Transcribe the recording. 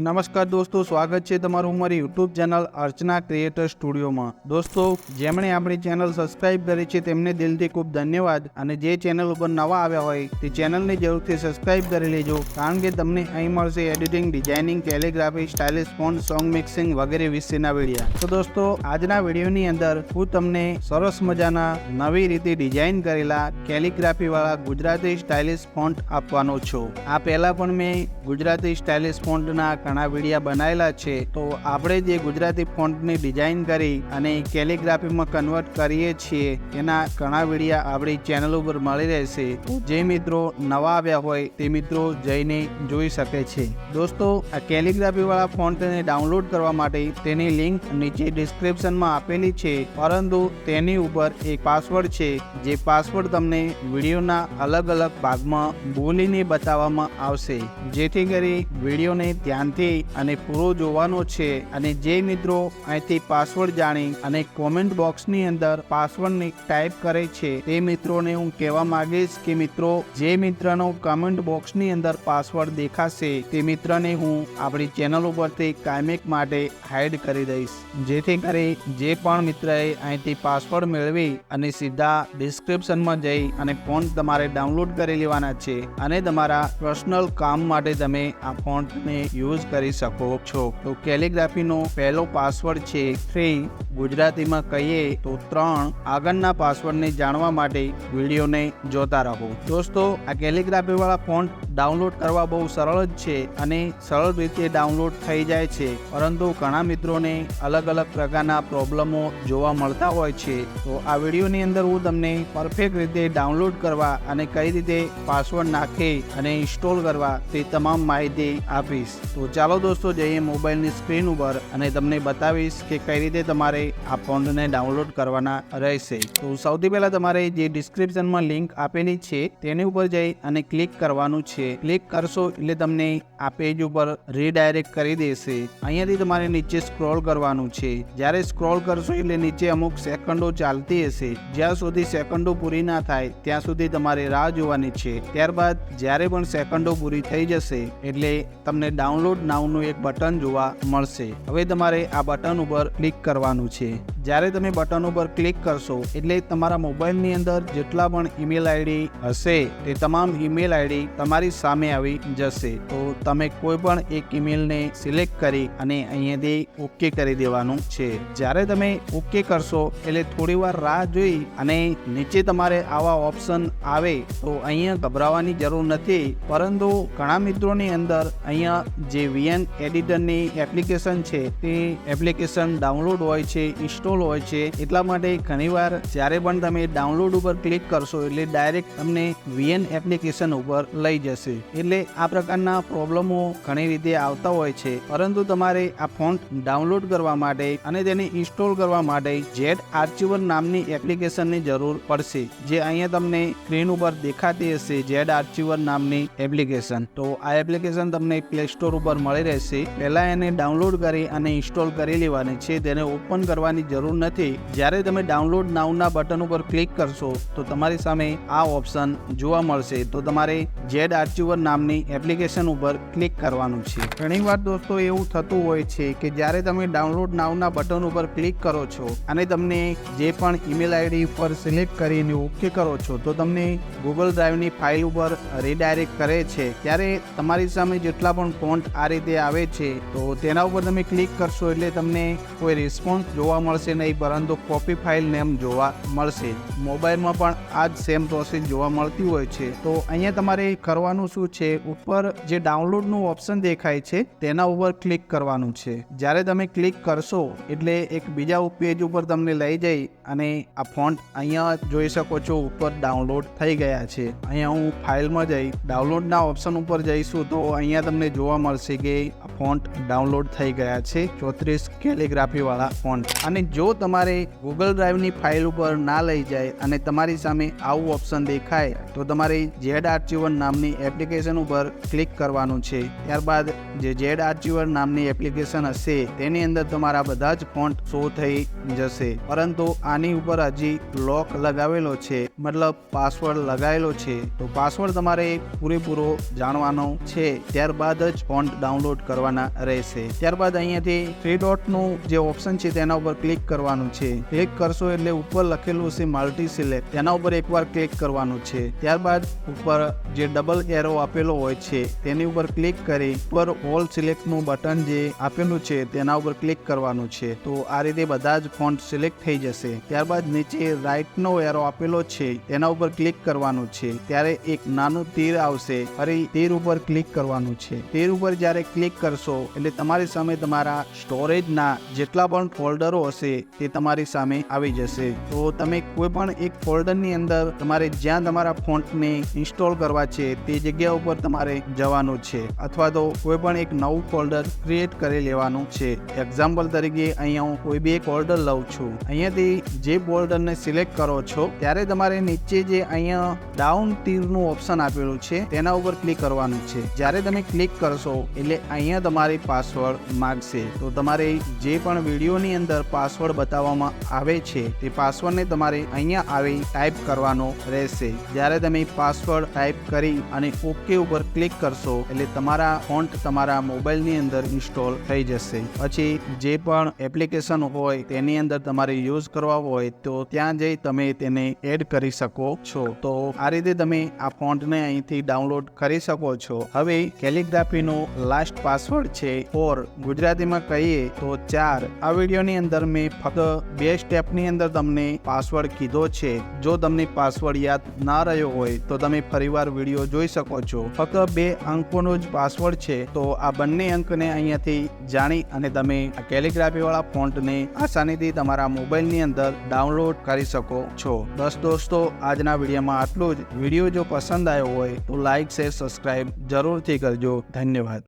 નમસ્કાર દોસ્તો, સ્વાગત છે તમારું મારી યુટ્યુબ ચેનલ અર્ચના ક્રિએટર સ્ટુડિયોમાં. દોસ્તો, જેમણે આપણી ચેનલ સબસ્ક્રાઇબ કરી છે તેમને દિલથી ખૂબ ધન્યવાદ અને જે ચેનલ ઉપર નવા આવ્યા હોય તે ચેનલને જરૂરથી સબસ્ક્રાઇબ કરી લેજો, કારણ કે તમને અહીં મળશે editing, designing, calligraphy, stylish font song mixing વગેરે વિશેના વિડીયા. તો દોસ્તો, આજના વિડીયોની અંદર હું તમને સરસ મજાના નવી રીતે ડિઝાઇન કરેલા કેલિગ્રાફી વાળા ગુજરાતી સ્ટાઇલિશ ફોન્ટ આપવાનો છું. આ પહેલા પણ મેં ગુજરાતી સ્ટાઇલિશ ફોન્ટના ઘણા વિડીયા બનાવેલા છે, તો આપણે જે ગુજરાતી ફોન્ટની ડિઝાઇન કરી અને કેલિગ્રાફીમાં કન્વર્ટ કરીએ છીએ, એના ઘણા વિડીયા આપણી ચેનલ ઉપર મળી રહેશે. જે મિત્રો નવા આવ્યા હોય, તે મિત્રો જઈને જોઈ શકે છે. દોસ્તો, આ કેલિગ્રાફી વાળા ફોન્ટને ડાઉનલોડ કરવા માટે તેની લિંક નીચે ડિસ્ક્રિપ્શનમાં આપેલી છે, પરંતુ તેની ઉપર એક પાસવર્ડ છે, જે પાસવર્ડ તમને વિડીયોના અલગ અલગ ભાગમાં બોલીને બતાવવામાં આવશે. જેથી કરી વિડીયોને ધ્યાનથી અને પૂરો જોવાનો છે અને જે મિત્રો અહીંથી પાસવર્ડ જાણી અને કોમેન્ટ બોક્સની અંદર પાસવર્ડને ટાઈપ કરે છે, તે મિત્રોને હું કહેવા માંગીશ કે મિત્રો, જે મિત્રનો કમેન્ટ બોક્સની અંદર પાસવર્ડ દેખાશે, તે મિત્રને હું આપણી ચેનલ ઉપરથી કાયમિક માટે હાઈડ કરી દઈશ. જેથી કરી જે પણ મિત્રએ અહીંથી પાસવર્ડ મેળવી અને સીધા ડિસ્ક્રિપ્શનમાં જઈ અને ફોન તમારે ડાઉનલોડ કરી લેવાના છે અને તમારા પર્સનલ કામ માટે તમે આ ફોન્ટને યુઝ કરી શકો છો. તો કેલિગ્રાફીનો પહેલો પાસવર્ડ છે થ્રી. ગુજરાતીમાં કહીએ તો ત્રણ. આગળના પાસવર્ડને જાણવા માટે વિડીયોને જોતા રહો. દોસ્તો, આ કેલિગ્રાફી વાળા ફોન્ટ ડાઉનલોડ કરવા બહુ સરળ જ છે અને સરળ રીતે ડાઉનલોડ થઈ જાય છે. પરંતુ ઘણા મિત્રોને અલગ અલગ પ્રકારના પ્રોબ્લેમો જોવા મળતા હોય છે. તો આ વિડીયોની અંદર હું તમને પરફેક્ટ રીતે ડાઉનલોડ કરવા અને કઈ રીતે પાસવર્ડ નાખે અને ઇન્સ્ટોલ કરવા તે તમામ માહિતી આપીશ. તો ચાલો દોસ્તો જઈએ મોબાઈલની સ્ક્રીન ઉપર અને તમને બતાવીશ કે કઈ રીતે તમારે આ ફોન્ટને ડાઉનલોડ કરવાના રહેશે. તો સૌથી પહેલાં તમારે જે ડિસ્ક્રિપ્શનમાં લિંક આપેલી છે તેની ઉપર જઈ અને ક્લિક કરવાનું છે. ક્લિક કરશો એટલે તમને આ પેજ ઉપર રીડાયરેક્ટ કરી દેશે. અહીંયાથી તમારે નીચે સ્ક્રોલ કરવાનું છે. જ્યારે સ્ક્રોલ કરશો એટલે નીચે અમુક સેકન્ડો ચાલતી હશે. જ્યાં સુધી સેકન્ડો પૂરી ના થાય, ત્યાં સુધી તમારે રાહ જોવાની છે. ત્યારબાદ, જ્યારે પણ સેકન્ડો પૂરી થઈ જશે, એટલે તમને ડાઉનલોડ નાઉનું એક બટન જોવા મળશે. હવે તમારે આ બટન ઉપર ક્લિક કરવાનું છે. જ્યારે તમે બટન ઉપર ક્લિક કરશો, એટલે તમારા મોબાઈલની અંદર જેટલા પણ ઈમેલ આઈડી હશે, તે તમામ ઈમેલ આઈડી તમારી સામે આવી જશે. તો તમે કોઈ પણ એક ઈમેલને સિલેક્ટ કરી અને અહીંયાથી ઓકે કરી દેવાનું છે. જ્યારે તમે ઓકે કરશો, એટલે થોડી વાર રાહ જોઈ અને નીચે તમારે આવા ઓપ્શન આવે તો અહીંયા ગભરાવાની જરૂર નથી. પરંતુ ઘણા મિત્રોની અંદર અહીંયા જે વીએન એડિટરની એપ્લિકેશન છે, તે એપ્લિકેશન ડાઉનલોડ હોય છે, ઇન્સ્ટોલ હોય છે. એટલા માટે ઘણીવાર જ્યારે પણ તમે ડાઉનલોડ ઉપર ક્લિક કરશો, એટલે ડાયરેક્ટ તમને વીએન એપ્લિકેશન ઉપર લઈ જશે. એટલે આ પ્રકારના પ્રોબ્લેમો ઘણી રીતે આવતા હોય છે. પરંતુ તમારે આ ફોન્ટ ડાઉનલોડ કરવા માટે અને તેને ઇન્સ્ટોલ કરવા માટે જેટ આર્ચિવર નામની એપ્લિકેશનની જરૂર પડશે. જે અહીંયા તમને સ્ક્રીન ઉપર દેખાતી હશે જેડ આર્ચિવર નામની એપ્લિકેશન. તો આ એપ્લિકેશન તમને પ્લે સ્ટોર ઉપર મળી રહેશે. પહેલા એને ડાઉનલોડ કરી અને ઇન્સ્ટોલ કરી લેવાની છે. તેને ઓપન કરવાની જરૂર નથી. જ્યારે તમે ડાઉનલોડ નાઉના બટન ઉપર ક્લિક કરશો, તો તમારી સામે આ ઓપ્શન જોવા મળશે. તો તમારે જેડ આર્ચિવર નામની એપ્લિકેશન ઉપર ક્લિક કરવાનું છે. ઘણીવાર દોસ્તો એવું થતું હોય છે કે જ્યારે તમે ડાઉનલોડ નાવના બટન ઉપર ક્લિક કરો છો અને તમને જે પણ ઈમેલ આઈડી ઉપર સિલેક્ટ કરીને ઓકે કરો છો, તો તમને ગૂગલ ડ્રાઈવની ફાઇલ ઉપર રીડાયરેક્ટ કરે છે. ત્યારે તમારી સામે જેટલા પણ ફોન્ટ આ રીતે આવે છે, તો તેના ઉપર તમે ક્લિક કરશો એટલે તમને કોઈ રિસ્પોન્સ જોવા મળશે નહીં, પરંતુ કોપી ફાઇલ નેમ જોવા મળશે. મોબાઈલમાં પણ આ જ સેમ પ્રોસેસ જોવા મળતી હોય છે. તો અહીંયા તમારે કરવાનું શું છે? ઉપર જે ડાઉનલોડનું ઓપ્શન દેખાય છે, તેના ઉપર ક્લિક કરવાનું છે. જ્યારે તમે ક્લિક કરશો, એટલે એક બીજા પેજ ઉપર તમને લઈ જઈ અને આ ફોન્ટ અહીંયા જોઈ શકો છો, ઉપર ડાઉનલોડ થઈ ગયા છે. અહીંયા હું ફાઇલમાં જઈ, ડાઉનલોડના ઓપ્શન ઉપર જઈશું, તો અહીંયા તમને જોવા મળશે કે આ ફોન્ટ ડાઉનલોડ થઈ ગયા છે, ચોત્રીસ કેલિગ્રાફી વાળા ફોન્ટ. અને જો તમારે ગૂગલ ડ્રાઈવની ફાઇલ ઉપર ના લઈ જાય અને તમારી સામે આવું ઓપ્શન દેખાય, તો તમારે જેડ આર્ચીવન નામની એપ્લિકેશન ઉપર ક્લિક કરવાનું છે. ત્યારબાદ જે જેડ આર્ચિવર નામની એપ્લિકેશન હશે, તેની અંદર તમારા બધા જ ફોન્ટ શો થઈ જશે. પરંતુ આની ઉપર હજી લોક લગાવેલો છે. મતલબ પાસવર્ડ લગાવેલો છે, તો પાસવર્ડ તમારે પૂરેપૂરો જાણવાનો છે, ત્યારબાદ જ ફોન્ટ ડાઉનલોડ કરવાના રહેશે. ત્યારબાદ અહીંયાથી થ્રી ડોટનું જે ઓપ્શન છે, તેના ઉપર ક્લિક કરવાનું છે. ક્લિક કરશો એટલે ઉપર લખેલું છે મલ્ટી સિલેક્ટ તેના ઉપર એકવાર ક્લિક કરવાનું છે. ત્યારબાદ ઉપર જે ડબલ એરો આપેલો હોય છે, તેની ઉપર ક્લિક કરી ઉપર ઓલ સિલેક્ટનું બટન જે આપેલું છે, તેના ઉપર ક્લિક કરવાનું છે. તો આ રીતે બધા જ ફોન્ટ સિલેક્ટ થઈ જશે. ત્યારબાદ નીચે રાઇટનો એરો આપેલો છે તેના ઉપર ક્લિક કરવાનું છે. ત્યારે એક નાનું તીર આવશે. ફરી તીર ઉપર ક્લિક કરવાનું છે. તીર ઉપર જ્યારે ક્લિક કરશો, એટલે તમારી સામે તમારા સ્ટોરેજના જેટલા પણ ફોલ્ડરો હશે, તે તમારી સામે આવી જશે. તો તમે કોઈ પણ એક ફોલ્ડરની અંદર તમારે જ્યાં તમારા ફોન્ટને ઇન્સ્ટોલ કરવા છે, તે જગ્યા ઉપર તમારે જવાનું છે. અથવા તો કોઈ પણ એક નવું ફોલ્ડર ક્રિએટ કરી લેવાનું છે. એક્ઝામ્પલ તરીકે, અહીંયા હું કોઈ બી એક ફોલ્ડર લઉં છું. અહીંયાથી જે ફોલ્ડરને સિલેક્ટ કરો છો, ત્યારે તમારે નીચે જે અહીંયા ડાઉન તીરનું ઓપ્શન આપેલું છે, તેના ઉપર ક્લિક કરવાનું છે. જ્યારે તમે ક્લિક કરશો, એટલે અહીંયા તમારી પાસવર્ડ માંગશે. તો તમારે જે પણ વિડીયોની અંદર પાસવર્ડ બતાવવામાં આવે છે, તે પાસવર્ડને તમારે અહીંયા આવી ટાઈપ કરવાનો રહેશે. જ્યારે તમે પાસવર્ડ ટાઈપ કરી અને ઓકે ઉપર ક્લિક કરશો, એટલે તમારા ફોન્ટ તમારા મોબાઈલની અંદર ઇન્સ્ટોલ થઈ જશે. પછી જે પણ એપ્લિકેશન હોય, તેની અંદર તમારે યુઝ કરવા હોય, તો ત્યાં જઈ તમે તેને એડ કરી શકો છો. તો આ રીતે તમે આ ફોન્ટને અહીંથી ડાઉનલોડ કરી શકો છો. હવે કેલિગ્રાફીનો લાસ્ટ પાસવર્ડ છે ફોર ગુજરાતીમાં કહીએ તો ચાર. આ વિડીયોની અંદર મેં ફક્ત બે સ્ટેપની અંદર તમને પાસવર્ડ કીધો છે. જો તમને પાસવર્ડ યાદ ના રહ્યો હોય, તો તમે ફરીવાર વીડિયો જોઈ શકો છો. ફક્ત બે અંકોનો જ પાસવર્ડ છે. તો આ બંને અંકને અહીંયાથી જાણી અને તમે આ કેલિગ્રાફી વાળા ફોન્ટને આસાનીથી તમારા મોબાઈલની અંદર ડાઉનલોડ કરી શકો છો. બસ દોસ્તો આજના વિડીયોમાં આટલું જ. વીડિયો જો પસંદ આવ્યો હોય તો લાઈક, શેર સબસ્ક્રાઈબ જરૂરથી કરજો. ધન્યવાદ.